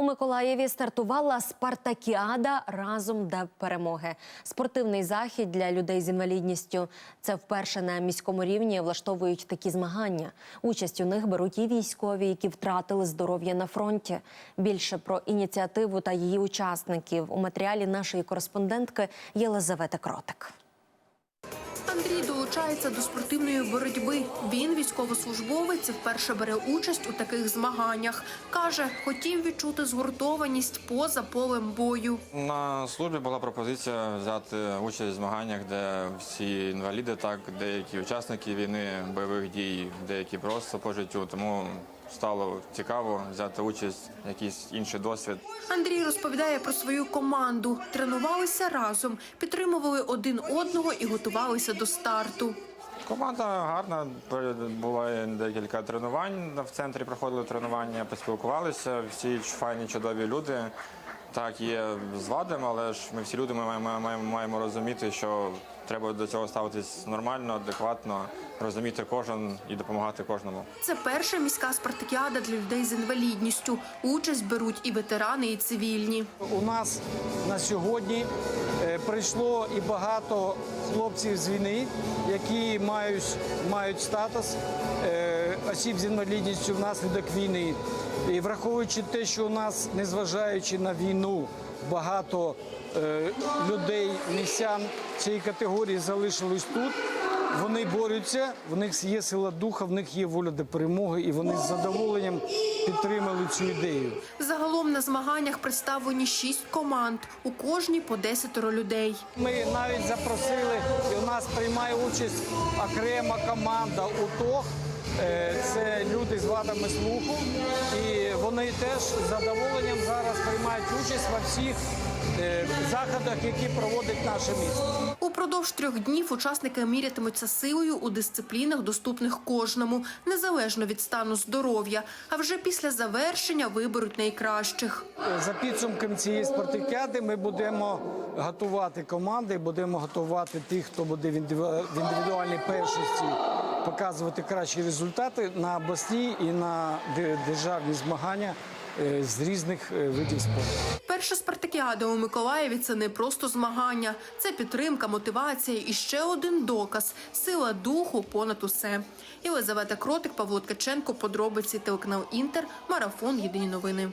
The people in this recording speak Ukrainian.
У Миколаєві стартувала спартакіада разом до перемоги. Спортивний захід для людей з інвалідністю. Це вперше на міському рівні влаштовують такі змагання. Участь у них беруть і військові, які втратили здоров'я на фронті. Більше про ініціативу та її учасників у матеріалі нашої кореспондентки Єлизавети Кротик. Андрій долучається до спортивної боротьби. Він військовослужбовець вперше бере участь у таких змаганнях. Каже, хотів відчути згуртованість поза полем бою. На службі була пропозиція взяти участь в змаганнях, де всі інваліди, так деякі учасники війни, бойових дій, деякі просто по життю. Тому стало цікаво взяти участь, якийсь інший досвід. Андрій розповідає про свою команду. Тренувалися разом, підтримували один одного і готувалися до старту. Команда гарна. Буває декілька тренувань. В центрі проходили тренування, поспілкувалися. Всі файні, чудові люди. Так, є з вадами, але ж ми всі люди ми маємо, маємо, маємо розуміти, що треба до цього ставитись нормально, адекватно, розуміти кожен і допомагати кожному. Це перша міська спартакіада для людей з інвалідністю. Участь беруть і ветерани, і цивільні. У нас на сьогодні прийшло і багато хлопців з війни, які мають, мають статус е, осіб з інвалідністю внаслідок війни. І враховуючи те, що у нас, незважаючи на війну, багато е, людей, місян цієї категорії залишились тут. Вони борються, в них є сила духа, в них є воля до перемоги, і вони з задоволенням підтримали цю ідею. Загалом на змаганнях представлені шість команд. У кожній по десятеро людей. Ми навіть запросили, і у нас приймає участь окрема команда УТОГ. Е, Це люди з вадами слуху, і вони теж з задоволенням зараз приймають участь во всіх е, заходах, які проводить наше місто. Упродовж трьох днів учасники мірятимуться силою у дисциплінах, доступних кожному, незалежно від стану здоров'я. А вже після завершення виберуть найкращих. Е, За підсумком цієї спартакіади ми будемо готувати команди, будемо готувати тих, хто буде в індиві- в індивідуальній першості показувати кращі результати на обласні і на державні змагання е, з різних е, видів спорту. Перша спартакіада у Миколаєві це не просто змагання, це підтримка, мотивація і ще один доказ сила духу понад усе. Єлизавета Кротик, Павло Ткаченко, подробиці телеканал Інтер, марафон Єдині новини.